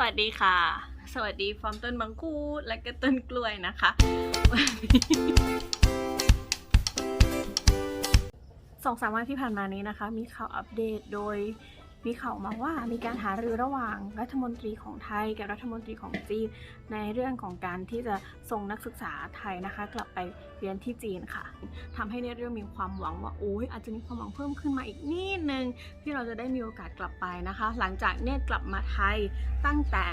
สวัสดีค่ะ สวัสดีฟอร์มต้นบังคูและก็ต้นกล้วยนะคะ สองสามวันที่ผ่านมานี้นะคะ มีข่าวอัปเดตโดย มีข่าวมาว่ามีการหารือระหว่างรัฐมนตรีของไทยกับรัฐมนตรีของจีน ในเรื่องของการที่จะส่งนักศึกษาไทยนะคะ กลับไปเรียนที่จีนค่ะทำให้เนตเริ่มมีความหวังว่าโอ้ยอาจจะมีความหวังเพิ่มขึ้นมาอีกนิดนึงที่เราจะได้มีโอกาสกลับไปนะคะ หลังจากเนตกลับมาไทยตั้งแต่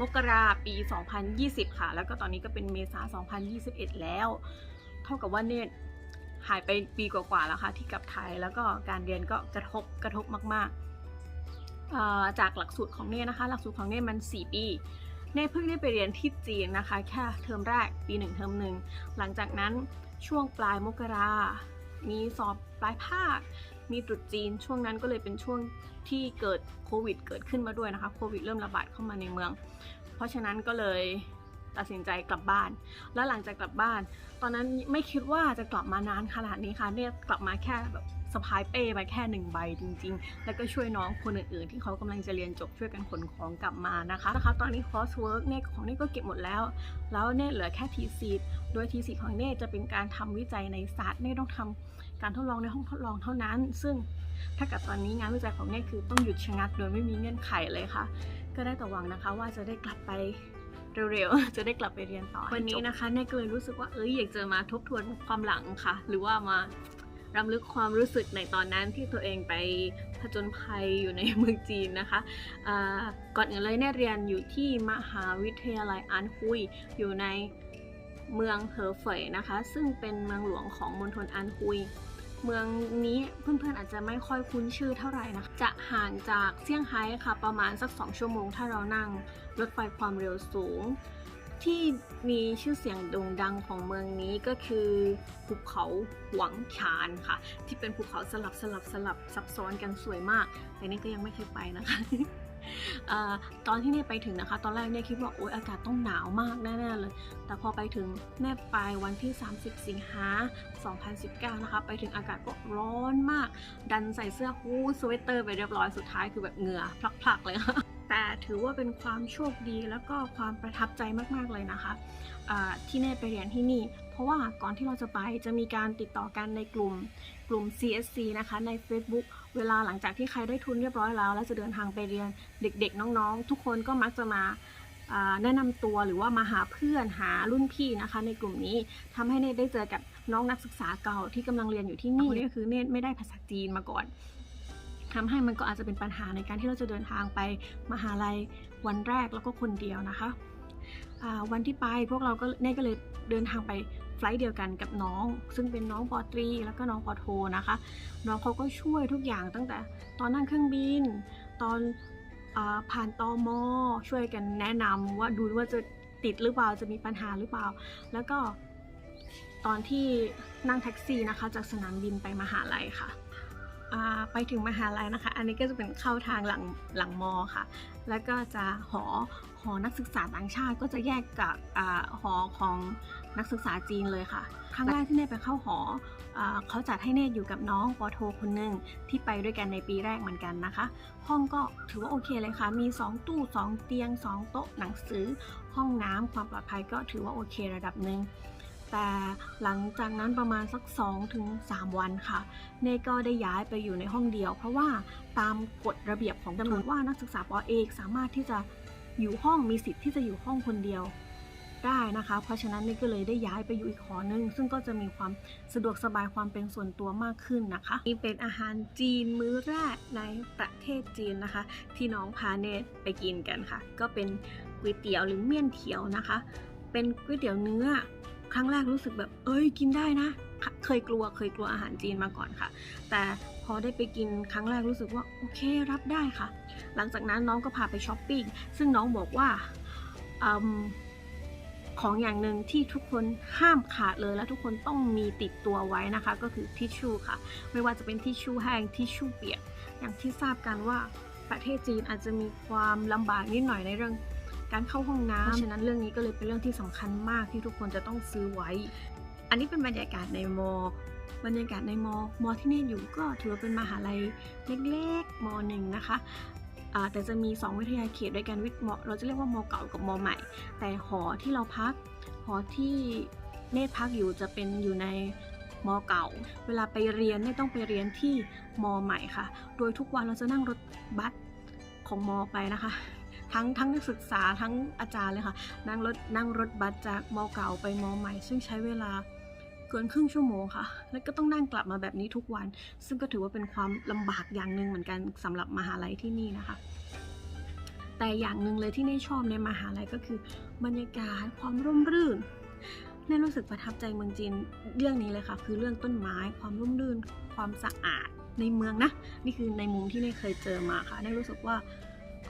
มกราปี 2020 ค่ะ แล้วก็ตอนนี้ก็เป็นเมษา 2021 แล้ว เท่ากับว่าเนต หายไปปีกว่าๆแล้วค่ะที่กลับไทยแล้วก็การเรียนก็กระทบกระทบมากๆ จากหลักสูตรของเนตนะคะ หลักสูตรของเนตมัน 4 ปีเนตเพิ่งได้ไปเรียนที่จีนนะคะ แค่เทอมแรกปีหนึ่งเทอมหนึ่งหลังจากนั้นช่วงปลายมกรา มีสอบปลายภาค มีตรุษจีน ช่วงนั้นก็เลยเป็นช่วงที่เกิดโควิด เกิดขึ้นมาด้วยนะคะ โควิดเริ่มระบาดเข้ามาในเมือง เพราะฉะนั้นก็เลย ตัดสินใจกลับบ้าน แล้วหลังจากกลับบ้าน ตอนนั้นไม่คิดว่าจะกลับมานานขนาดนี้ค่ะ เนี่ยกลับมาแค่แบบสะพายเป้ไปแค่หนึ่งใบจริง ๆ แล้วก็ช่วยน้องคนอื่นๆ ที่เขากำลังจะเรียนจบช่วยกันขนของกลับมานะคะนะคะ ตอนนี้คอร์สเวิร์กเนี่ยของเน่ก็เก็บหมดแล้ว แล้วเน่เหลือแค่ทีซีโดยทีซีของเน่จะเป็นการทำวิจัยในศาสตร์เน่ต้องทำการทดลองในห้องทดลองเท่านั้น ซึ่งถ้ากับตอนนี้งานวิจัยของเน่คือต้องหยุดชะงักโดยไม่มีเงื่อนไขเลยค่ะ ก็ได้แต่หวังนะคะว่าจะได้กลับไป เร็วๆ จะได้กลับไปเรียนต่อ วันนี้นะคะเนยก็เลยรู้สึกว่าเอ้ยอยากจะมาทบทวนความหลังค่ะ หรือว่ามารำลึกความรู้สึกในตอนนั้นที่ตัวเองไปผจญภัยอยู่ในเมืองจีนนะคะอ่าก่อนอื่นเลยเนี่ยเรียนอยู่ที่มหาวิทยาลัยอันฮุยอยู่ในเมืองเหอเฟยนะคะ ซึ่งเป็นเมืองหลวงของมณฑลอันฮุย เมืองนี้เพื่อนๆอาจจะไม่ค่อยคุ้นชื่อเท่าไหร่นะจะห่างจากเซี่ยงไฮ้ค่ะประมาณสัก 2 ชั่วโมง ถ้าเรานั่งรถไฟความเร็วสูง ที่มีชื่อเสียงโด่งดังของเมืองนี้ก็คือภูเขาหวังชานค่ะ ที่เป็นภูเขาสลับสลับสลับซับซ้อนกันสวยมากแต่นี่ก็ยังไม่เคยไปนะคะ ตอนที่เนี่ยไปถึงนะคะ ตอนแรกเนี่ยคิดว่าโอ๊ยอากาศต้องหนาวมากแน่ๆเลย แต่พอไปถึงแน่ไปวันที่ 30 สิงหา 2019 นะคะ ไปถึงอากาศก็ร้อนมาก ดันใส่เสื้อฮู้สเวตเตอร์ไปเรียบร้อยสุดท้ายคือแบบเหงื่อพลักๆเลยค่ะ แต่ถือว่าเป็นความโชคดีแล้วก็ความประทับใจมากๆเลยนะคะอ่าที่เน่ไปเรียนที่นี่ เพราะว่าก่อนที่เราจะไปจะมีการติดต่อกันในกลุ่มกลุ่ม CSC นะคะใน Facebook เวลาหลังจากที่ใครได้ทุนเรียบร้อยแล้ว แล้วจะเดินทางไปเรียนเด็กๆ น้องๆ ทุกคนก็มักจะมาอ่าแนะนำตัวหรือว่ามาหาเพื่อนหารุ่นพี่นะคะ ในกลุ่มนี้ทำให้เนตได้เจอกับน้องนักศึกษาเก่าที่กำลังเรียนอยู่ที่นี่นี่ก็คือเนตไม่ได้ภาษาจีนมาก่อน ทำให้มันก็อาจจะเป็นปัญหาในการที่เราจะเดินทางไปมหาลัยวันแรกแล้วก็คนเดียวนะคะวันที่ไปพวกเราก็เน่ก็เลยเดินทางไปไฟลท์เดียวกันกับน้อง ซึ่งเป็นน้องปอตรีแล้วก็น้องปอโทนะคะ น้องเขาก็ช่วยทุกอย่างตั้งแต่ตอนนั่งเครื่องบิน ตอนอผ่านตอมอช่วยกันแนะนำว่าดูว่าจะติดหรือเปล่าจะมีปัญหาหรือเปล่า แล้วก็ตอนที่นั่งแท็กซี่นะคะ จากสนามบินไปมหาลัยค่ะ ไปถึงมหาลัยนะคะ อันนี้ก็จะเป็นเข้าทางหลังหลังมอค่ะ แล้วก็จะหอหอนักศึกษาต่างชาติก็จะแยกกับอหอของนักศึกษาจีนเลยค่ะ ครั้งแรกที่เนทไปเข้าหออเขาจัดให้เนทอยู่กับน้องปอโทคนหนึ่งที่ไปด้วยกันในปีแรกเหมือนกันนะคะ ห้องก็ถือว่าโอเคเลยค่ะ มี 2 ตู้ 2 เตียง 2 โต๊ะหนังสือ ห้องน้ำความปลอดภัยก็ถือว่าโอเคระดับหนึ่ง แต่หลังจากนั้นประมาณสัก2ถึง3วันค่ะ เนก็ได้ย้ายไปอยู่ในห้องเดียว เพราะว่าตามกฎระเบียบของกำหนดว่านักศึกษาปอเอกสามารถที่จะอยู่ห้องมีสิทธิ์ที่จะอยู่ห้องคนเดียวได้นะคะ เพราะฉะนั้นเนก็เลยได้ย้ายไปอยู่อีกหอนึง ซึ่งก็จะมีความสะดวกสบายความเป็นส่วนตัวมากขึ้นนะคะ นี่เป็นอาหารจีนมื้อแรกในประเทศจีนนะคะ ที่น้องพาเนตไปกินกันค่ะ ก็เป็นก๋วยเตี๋ยวหรือเมี่ยนเถียวนะคะ เป็นก๋วยเตี๋ยวเนื้อ ครั้งแรกรู้สึกแบบ เอ้ยกินได้นะ เคยกลัวเคยกลัวอาหารจีนมาก่อนค่ะ แต่พอได้ไปกินครั้งแรกรู้สึกว่าโอเครับได้ค่ะ หลังจากนั้นน้องก็พาไปช้อปปิ้งซึ่งน้องบอกว่าอของอย่างหนึ่งที่ทุกคนห้ามขาดเลยและทุกคนต้องมีติดตัวไว้นะคะ ก็คือทิชชู่ค่ะ ไม่ว่าจะเป็นทิชชู่แห้งทิชชู่เปียก อย่างที่ทราบกันว่าประเทศจีนอาจจะมีความลำบากนิดหน่อยในเรื่อง การเข้าห้องน้ำเพราะฉะนั้นเรื่องนี้ก็เลยเป็นเรื่องที่สำคัญมากที่ทุกคนจะต้องซื้อไว้ อันนี้เป็นบรรยากาศในมอบรรยากาศในมอ มอที่เนี่ยอยู่ก็ถือว่าเป็นมหาลัยเล็กๆมอหนึ่งนะคะแต่จะมี 2 วิทยาเขตด้วยกันวิทย์มเราจะเรียกว่ามอเก่ากับมอใหม่ แต่หอที่เราพัก หอที่เนตพักอยู่จะเป็นอยู่ในมอเก่า เวลาไปเรียนเนี่ยต้องไปเรียนที่มอใหม่ค่ะ โดยทุกวันเราจะนั่งรถบัสของมอไปนะคะ ทั้งทั้งนักศึกษาทั้งอาจารย์เลยค่ะ นั่งรถนั่งรถบัสจากมอเก่าไปมอใหม่ ซึ่งใช้เวลาเกินครึ่งชั่วโมงค่ะ แล้วก็ต้องนั่งกลับมาแบบนี้ทุกวัน ซึ่งก็ถือว่าเป็นความลำบากอย่างหนึ่งเหมือนกันสำหรับมหาลัยที่นี่นะคะ แต่อย่างหนึ่งเลยที่เน่ชอบในมหาลัยก็คือบรรยากาศความร่มรื่นเน่รู้สึกประทับใจเมืองจีนเรื่องนี้เลยค่ะ คือเรื่องต้นไม้ความร่มรื่น ความสะอาดในเมืองนะ นี่คือในมุมที่เน่เคยเจอมาค่ะเน่รู้สึกว่า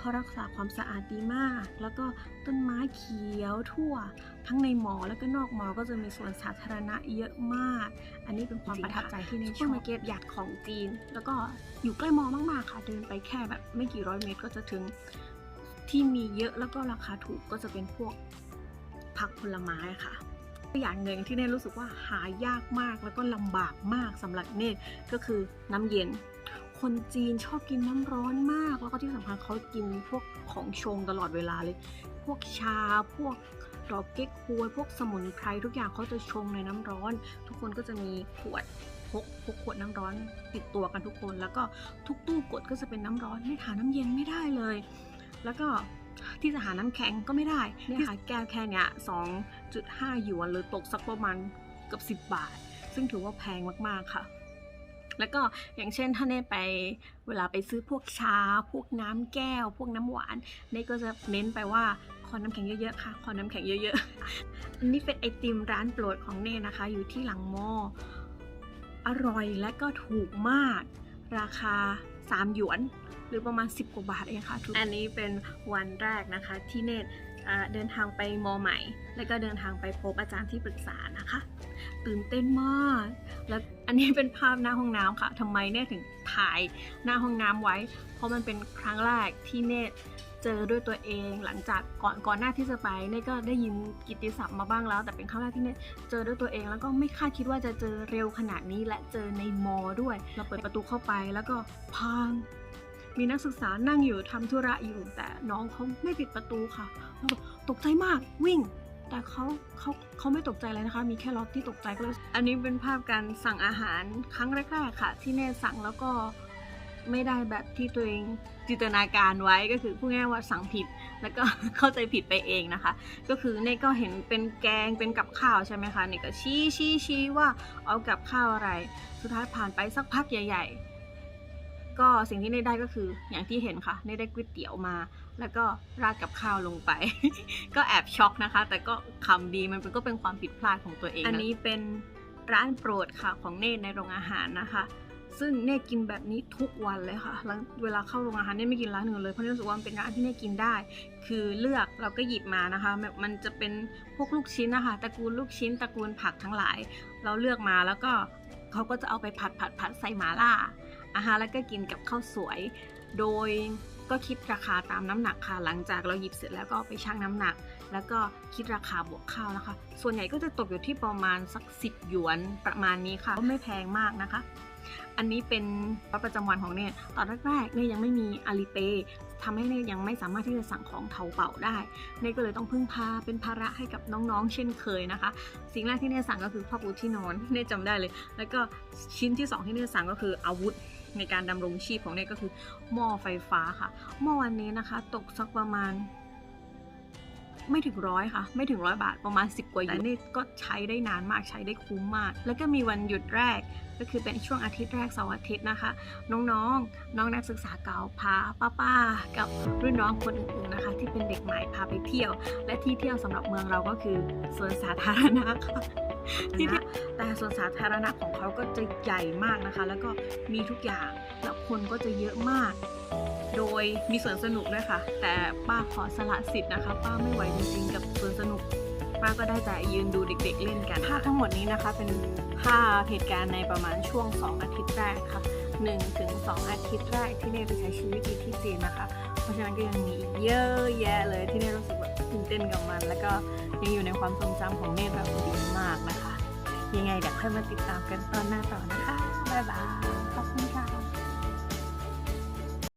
เขารักษาความสะอาดดีมาก แล้วก็ต้นไม้เขียวทั่ว ทั้งในมอแล้วก็นอกมอก็จะมีสวนสาธารณะเยอะมาก อันนี้เป็นความประทับใจที่เน่ชอบซูเปอร์มาร์เก็ตหยัดของจีน แล้วก็อยู่ใกล้มอมากๆค่ะ เดินไปแค่แบบไม่กี่ร้อยเมตรก็จะถึงที่มีเยอะแล้วก็ราคาถูกก็จะเป็นพวกผักผลไม้ค่ะอย่างหนึ่งที่เน่รู้สึกว่าหายากมากแล้วก็ลำบากมากสำหรับเน่ก็คือน้ำเย็น คนจีนชอบกินน้ำร้อนมาก แล้วก็ที่สำคัญเขากินพวกของชงตลอดเวลาเลย พวกชา พวกดอกเก๊กฮวย พวกสมุนไพรทุกอย่างเขาจะชงในน้ำร้อน ทุกคนก็จะมีขวดพกพกขวดน้ำร้อนติดตัวกันทุกคน แล้วก็ทุกตู้กดก็จะเป็นน้ำร้อนไม่หาน้ำเย็นไม่ได้เลย แล้วก็ที่จะหาน้ำแข็งก็ไม่ได้เนี่ยค่ะแก้วแค่เนี้ย2.5หยวนหรือตกสักประมาณเกือบ10 บาท ซึ่งถือว่าแพงมากๆค่ะ แล้วก็อย่างเช่นถ้าเน่ไปเวลาไปซื้อพวกชา พวกน้ำแก้ว พวกน้ำหวานเน่ก็จะเน้นไปว่าขอน้ำแข็งเยอะๆค่ะ ขอน้ำแข็งเยอะๆ อันนี้เป็นไอติมร้านโปรดของเน่นะคะ อยู่ที่หลังมออร่อยและก็ถูกมาก ราคา 3 หยวน หรือประมาณ 10 กว่าบาทเองค่ะทุกอันนี้เป็นวันแรกนะคะที่เนตอ่เดินทางไปมอใหม่ แล้วก็เดินทางไปพบอาจารย์ที่ปรึกษานะคะ ตื่นเต้นมากแล้ว อันนี้เป็นภาพหน้าห้องน้ำค่ะทำไมเนตถึงถ่ายหน้าห้องน้ำไว้ เพราะมันเป็นครั้งแรกที่เนตเจอด้วยตัวเองหลังจากก่อนก่อนหน้าที่จะไปเนตก็ได้ยินกิตติศัพท์มาบ้างแล้ว แต่เป็นครั้งแรกที่เนตเจอด้วยตัวเองแล้วก็ไม่คาดคิดว่าจะเจอเร็วขนาดนี้และเจอในมอด้วย เราเปิดประตูเข้าไปแล้วก็พังมีนักศึกษานั่งอยู่ทำธุระอยู่แต่น้องเขาไม่ปิดประตูค่ะแล้วแบบตกใจมากวิ่ง แต่เขาเขาเขาไม่ตกใจเลยนะคะ มีแค่ล็อตที่ตกใจก็เลยอันนี้เป็นภาพการสั่งอาหารครั้งแรกๆค่ะ ที่เน่สั่งแล้วก็ไม่ได้แบบที่ตัวเองจินตนาการไว้ก็คือพูดง่ายว่าสั่งผิด แล้วก็เข้าใจผิดไปเองนะคะ ก็คือเน่ก็เห็นเป็นแกงเป็นกับข้าวใช่ไหมคะเน่ก็ชี้ชี้ชี้ว่าเอากับข้าวอะไร สุดท้ายผ่านไปสักพักใหญ่ ๆ ก็สิ่งที่เน่ได้ก็คืออย่างที่เห็นค่ะเน่ได้ก๋วยเตี๋ยวมา แล้วก็ราดกับข้าวลงไป ก็แอบช็อกนะคะ แต่ก็คำดีมันก็เป็นความผิดพลาดของตัวเอง อันนี้เป็นร้านโปรดค่ะของเน่ในโรงอาหารนะคะ ซึ่งเน่กินแบบนี้ทุกวันเลยค่ะแล้วเวลาเข้าโรงอาหารเน่ไม่กินร้านอื่นเลยเพราะเน่รู้สึกว่ามันเป็นร้านที่เน่กินได้ คือเลือกเราก็หยิบมานะคะ มันจะเป็นพวกลูกชิ้นนะคะตระกูลลูกชิ้นตระกูลผักทั้งหลาย เราเลือกมาแล้วก็เขาก็จะเอาไปผัดผัดผัดใส่หมาล่า อาหารแล้วก็กินกับข้าวสวย โดยก็คิดราคาตามน้ำหนักค่ะ หลังจากเราหยิบเสร็จแล้วก็ไปชั่งน้ำหนัก แล้วก็คิดราคาบวกข้าวนะคะ ส่วนใหญ่ก็จะตกอยู่ที่ประมาณสัก 10 หยวนประมาณนี้ค่ะก็ไม่แพงมากนะคะ อันนี้เป็นวัดประจำวันของเนี่ยตอนแรกๆเนี่ยยังไม่มีอาลีเปทำให้เน่ยยังไม่สามารถที่จะสั่งของเทาเป่าได้ เนี่ยก็เลยต้องพึ่งพาเป็นภาระให้กับน้องๆ เช่นเคยนะคะ สิ่งแรกที่เนี่ยสั่งก็คือผ้าปูที่นอน เนี่ยจำได้เลย แล้วก็ชิ้นที่สองที่เนี่ยสั่งก็คืออาวุธ ในการดำรงชีพของเนี่ยก็คือหม้อไฟฟ้าค่ะ หม้อวันนี้นะคะ ตกสักประมาณ ไม่ถึงร้อยค่ะ ไม่ถึงร้อยบาทประมาณ 10 กว่าหยวนแต่นี่ก็ใช้ได้นานมากใช้ได้คุ้มมาก แล้วก็มีวันหยุดแรกก็คือเป็นช่วงอาทิตย์แรกเสาร์อาทิตย์นะคะ น้องๆน้องนักศึกษาเก่าพาป้าๆกับรุ่นน้องคนอื่นๆนะคะ ที่เป็นเด็กใหม่พาไปเที่ยว และที่เที่ยวสำหรับเมืองเราก็คือสวนสาธารณะค่ะ ที่เที่ยวแต่สวนสาธารณะของเขาก็จะใหญ่มากนะคะ แล้วก็มีทุกอย่างแล้วคนก็จะเยอะมาก โดยมีสวนสนุกด้วยค่ะ แต่ป้าขอสละสิทธิ์นะคะ ป้าไม่ไหวจริงๆกับสวนสนุกป้าก็ได้แต่ยืนดูเด็ก ๆ เล่นกันภาพทั้งหมดนี้นะคะ เป็นภาพเหตุการณ์ในประมาณช่วง 2 อาทิตย์แรกค่ะ1ถึง2อาทิตย์แรกที่เน่ไปใช้ชีวิตอยู่ที่จีนนะคะ เพราะฉะนั้นก็ยังมีอีกเยอะแยะเลยที่เน่รู้สึกแบบตื่นเต้นกับมัน แล้วก็ยังอยู่ในความทรงจำของเน่แบบดีมากนะ ยังไงเดี๋ยวค่อยมาติดตามกันตอนหน้าต่อนะคะ บ๊ายบาย